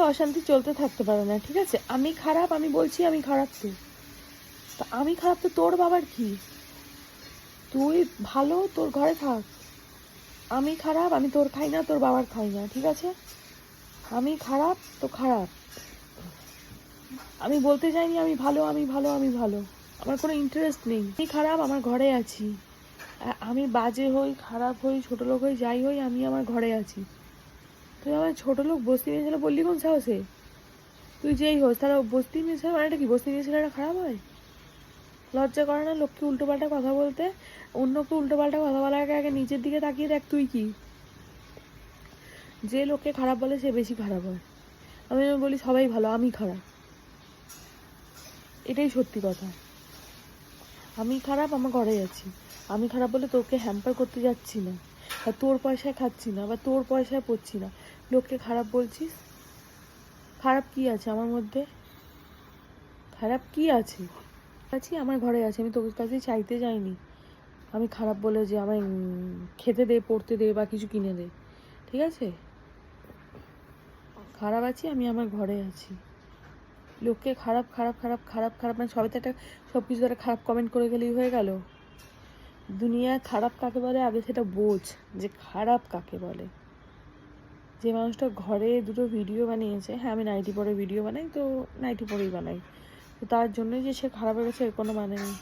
সঙ্গে অশান্তি চলতে থাকতে পারে না, ঠিক আছে? আমি খারাপ, আমি বলছি আমি খারাপ তো। তা আমি খারাপ তো তোর বাবার কি? তুই ভালো, তোর ঘরে থাক। আমি খারাপ, আমি তোর খাই না, তোর বাবার খাই না, ঠিক আছে? আমি খারাপ, তো খারাপ। আমি বলতে চাইনি আমি ভালো আমি ভালো আমি ভালো। আমার কোনো ইন্টারেস্ট নেই। আমি খারাপ, আমার ঘরে আছি। আমি বাজে হই, খারাপ হই, ছোটো লোক হই, যাই হই, আমি আমার ঘরে আছি। তুই আমার ছোট লোক বস্তি মেয়ে ছেলে বললি কোন সাহসে? তুই যেই হোস, তাহলে বস্তি মেয়ে ছেলে মানে কি? বস্তি মেয়ে ছেলেটা খারাপ হয়? লজ্জা করে না লোককে উল্টোপাল্টা কথা বলতে? অন্যকে উল্টোপাল্টা কথা বলার আগে আগে নিচের দিকে তাকিয়ে দেখ তুই কি? যে লোককে খারাপ বলে সে বেশি খারাপ হয়। আমি বলি সবাই ভালো, আমি খারাপ। এটাই সত্যি কথা। আমি খারাপ, আমার ঘরে আছি। আমি খারাপ বলে তোকে হ্যাম্পার করতে যাচ্ছি না। বা তোর পয়সায় খাচ্ছি না, বা তোর পয়সায় পড়ছি না। লোককে খারাপ বলছিস? খারাপ কি আছে আমার মধ্যে? খারাপ কি আছে? আছি, আমার ঘরে আছে, আমি তোর কাছে চাইতে যাইনি। আমি খারাপ বলে যে আমায় খেতে দে, পড়তে দে, বা কিছু কিনে দে। ঠিক আছে? খারাপ আছি, আমি আমার ঘরে আছি। লোককে খারাপ খারাপ খারাপ খারাপ খারাপ মানে সবাই তো একটা সব কিছু একটা খারাপ কমেন্ট করে গেলেই হয়ে গেল। দুনিয়ায় খারাপ কাকে বলে? আগে সেটা বোঝ যে খারাপ কাকে বলে। যে মানুষটা ঘরে দুটো ভিডিও বানিয়েছে হ্যাঁ আমি নাইটি পরে ভিডিও বানাই, তো নাইটি পরেই বানাই। তো তার জন্যই যে সে খারাপ হয়ে গেছে, এর কোনো মানে নেই।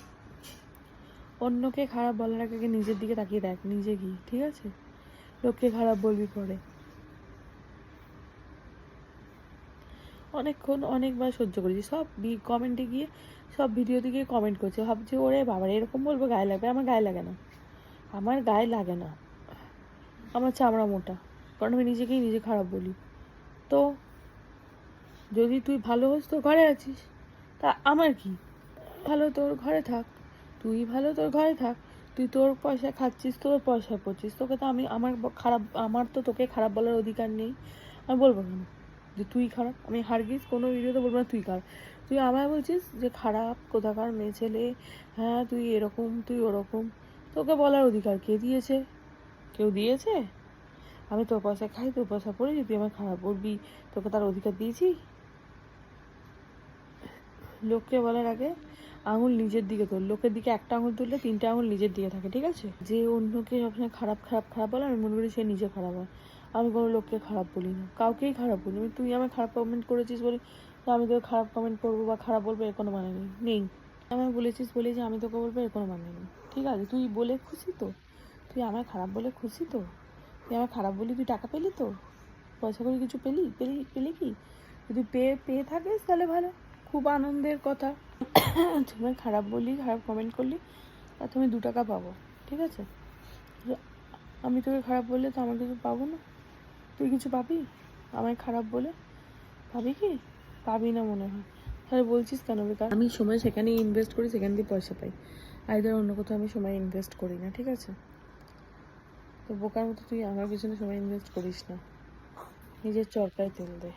অন্যকে খারাপ বলার আগে নিজের দিকে তাকিয়ে দেখ, নিজে কি ঠিক আছে? লোককে খারাপ বলবি পরে। অনেকক্ষণ, অনেকবার সহ্য করেছি। সব কমেন্টে গিয়ে, সব ভিডিওতে গিয়ে কমেন্ট করছে। ভাবছি, ওরে বাবা এরকম বলব, গায়ে লাগবে? আমার গায়ে লাগে না। আমার গায়ে লাগে না। আমার চামড়া মোটা। কারণ আমি নিজেকেই নিজে খারাপ বলি। তো, যদি তুই ভালো হোস তো ঘরে আছিস। তা আমার কি? ভালো তোর ঘরে থাক। তুই ভালো তোর ঘরে থাক। তুই তোর পয়সা খাচ্ছিস, তোর পয়সা পড়ছিস। তোকে তো আমি, আমার খারাপ, আমার তো তোকে খারাপ বলার অধিকার নেই। আমি বলব কেন? যে তুই খারাপ, আমি হারগিস কোনো ভিডিওতে বলব না তুই খারাপ। তুই আমায় বলছিস যে খারাপ, কোথাকার মেয়ে ছেলে হ্যাঁ তুই এরকম, তুই ওরকম। তোকে বলার অধিকার কে দিয়েছে? কেউ দিয়েছে? আমি তোর পয়সা খাই, তোর পয়সা পড়ে তুই আমার খারাপ বলবি তোকে তার অধিকার দিয়েছি? লোককে বলার আগে আঙুল নিজের দিকে তোল। লোকের দিকে একটা আঙুল তুললে তিনটা আঙুল নিজের দিকে থাকে, ঠিক আছে? যে অন্যকে সবসময় খারাপ খারাপ খারাপ বলে, আমি মনে করি সে নিজে খারাপ হয়। আমি কোনো লোককে খারাপ বলি না। কাউকেই খারাপ বলি না। তুই আমার খারাপ কমেন্ট করেছিস বলে তো আমি তোকে খারাপ কমেন্ট করব বা খারাপ বলব এর কোনো মানে নেই। নেই। আমায় বলেছিস বলে যে আমি তোকে বলব এর কোনো মানে নেই। ঠিক আছে, তুই বলে খুশি তো? তুই আমায় খারাপ বলে খুশি তো? তুই আমার খারাপ বলি তুই টাকা পেলি তো? পয়সা করে কিছু পেলি? পেলি পেলি কি? যদি পেয়ে পেয়ে থাকিস তাহলে ভালো। খুব আনন্দের কথা। তুমি খারাপ বললি, খারাপ কমেন্ট করলি আর তুমি দু টাকা পাবো। ঠিক আছে? আমি তোকে খারাপ বললে তো আমার কিছু পাবো না। তুই কিছু পাবি? আমায় খারাপ বলে? পাবি কি? পাবি না মনে হয়। তাহলে বলছিস কেন বেকার? আমি সময় সেখানে ইনভেস্ট করি, সেখান দিয়ে পয়সা পাই। আইদার অন্য কোথাও আমি সময় ইনভেস্ট করি না, ঠিক আছে? তো বোকার মতো তুই আমার পিছনে সময় ইনভেস্ট করিস না। নিজের চরকায় তেল দে।